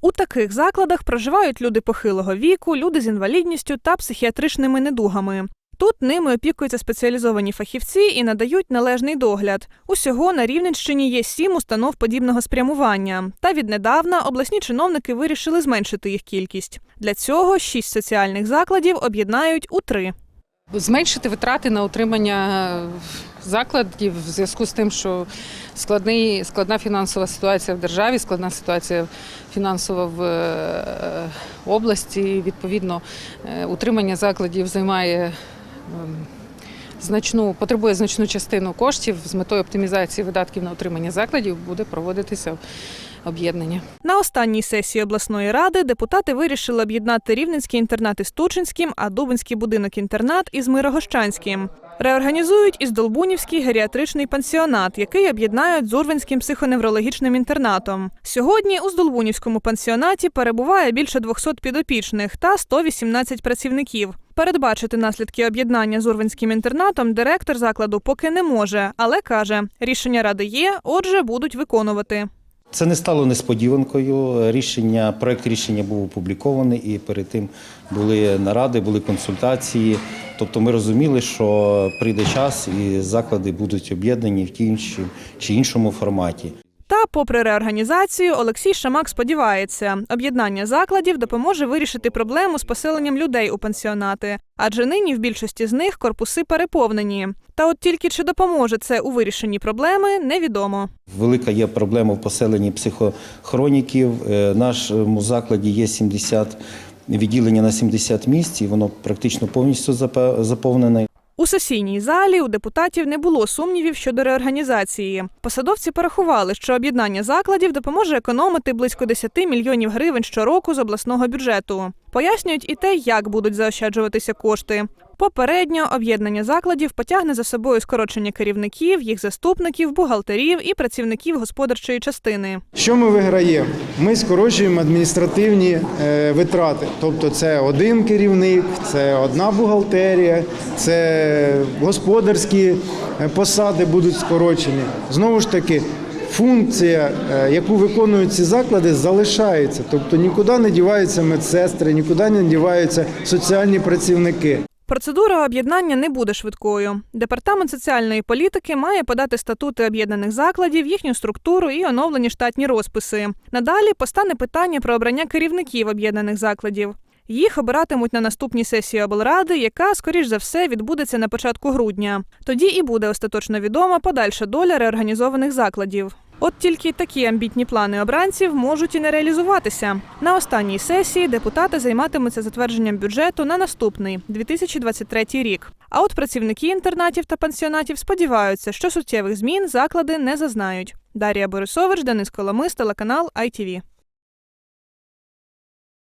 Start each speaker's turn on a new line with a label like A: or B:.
A: У таких закладах проживають люди похилого віку, люди з інвалідністю та психіатричними недугами. Тут ними опікуються спеціалізовані фахівці і надають належний догляд. Усього на Рівненщині є сім установ подібного спрямування. Та віднедавна обласні чиновники вирішили зменшити їх кількість. Для цього шість соціальних закладів об'єднають у три.
B: Зменшити витрати на утримання закладів в зв'язку з тим, що складний, складна фінансова ситуація в державі, складна ситуація фінансова в е, області. Відповідно, е, утримання закладів займає ем, значну, потребує значну частину коштів з метою оптимізації видатків на утримання закладів буде проводитися об'єднання.
A: На останній сесії обласної ради депутати вирішили об'єднати рівненський інтернат із Тучинським, а Дубинський будинок-інтернат із Мирогощанським. Реорганізують із Долбунівський геріатричний пансіонат, який об'єднають з Урвинським психоневрологічним інтернатом. Сьогодні у Здолбунівському пансіонаті перебуває більше 200 підопічних та 118 працівників. Передбачити наслідки об'єднання з Урвинським інтернатом директор закладу поки не може, але каже, рішення ради є, отже, будуть виконувати.
C: Це не стало несподіванкою. Рішення, проект рішення був опублікований, і перед тим були наради, були консультації. Тобто ми розуміли, що прийде час і заклади будуть об'єднані в тій чи- іншому форматі.
A: Та, попри реорганізацію, Олексій Шамак сподівається, об'єднання закладів допоможе вирішити проблему з поселенням людей у пансіонати, адже нині в більшості з них корпуси переповнені. Та от тільки чи допоможе це у вирішенні проблеми, невідомо.
C: Велика є проблема в поселенні психохроніків. Е, нашому закладі є 70 відділення на 70 місць, і воно практично повністю заповнене.
A: У сесійній залі у депутатів не було сумнівів щодо реорганізації. Посадовці порахували, що об'єднання закладів допоможе економити близько 10 мільйонів гривень щороку з обласного бюджету. Пояснюють і те, як будуть заощаджуватися кошти. Попередньо об'єднання закладів потягне за собою скорочення керівників, їх заступників, бухгалтерів і працівників господарчої частини.
D: Що ми виграємо? Ми скорочуємо адміністративні е, витрати. Тобто це один керівник, це одна бухгалтерія, це господарські е, посади будуть скорочені. Знову ж таки, функція, е, яку виконують ці заклади, залишається. Тобто нікуди не діваються медсестри, нікуди не діваються соціальні працівники.
A: Процедура об'єднання не буде швидкою. Департамент соціальної політики має подати статути об'єднаних закладів, їхню структуру і оновлені штатні розписи. Надалі постане питання про обрання керівників об'єднаних закладів. Їх обиратимуть на наступній сесії облради, яка, скоріш за все, відбудеться на початку грудня. Тоді і буде остаточно відома подальша доля реорганізованих закладів. От тільки такі амбітні плани обранців можуть і не реалізуватися. На останній сесії депутати займатимуться затвердженням бюджету на наступний 2023 рік. А от працівники інтернатів та пансіонатів сподіваються, що суттєвих змін заклади не зазнають. Дарія Борисович, Денис Коломис, телеканал ITV.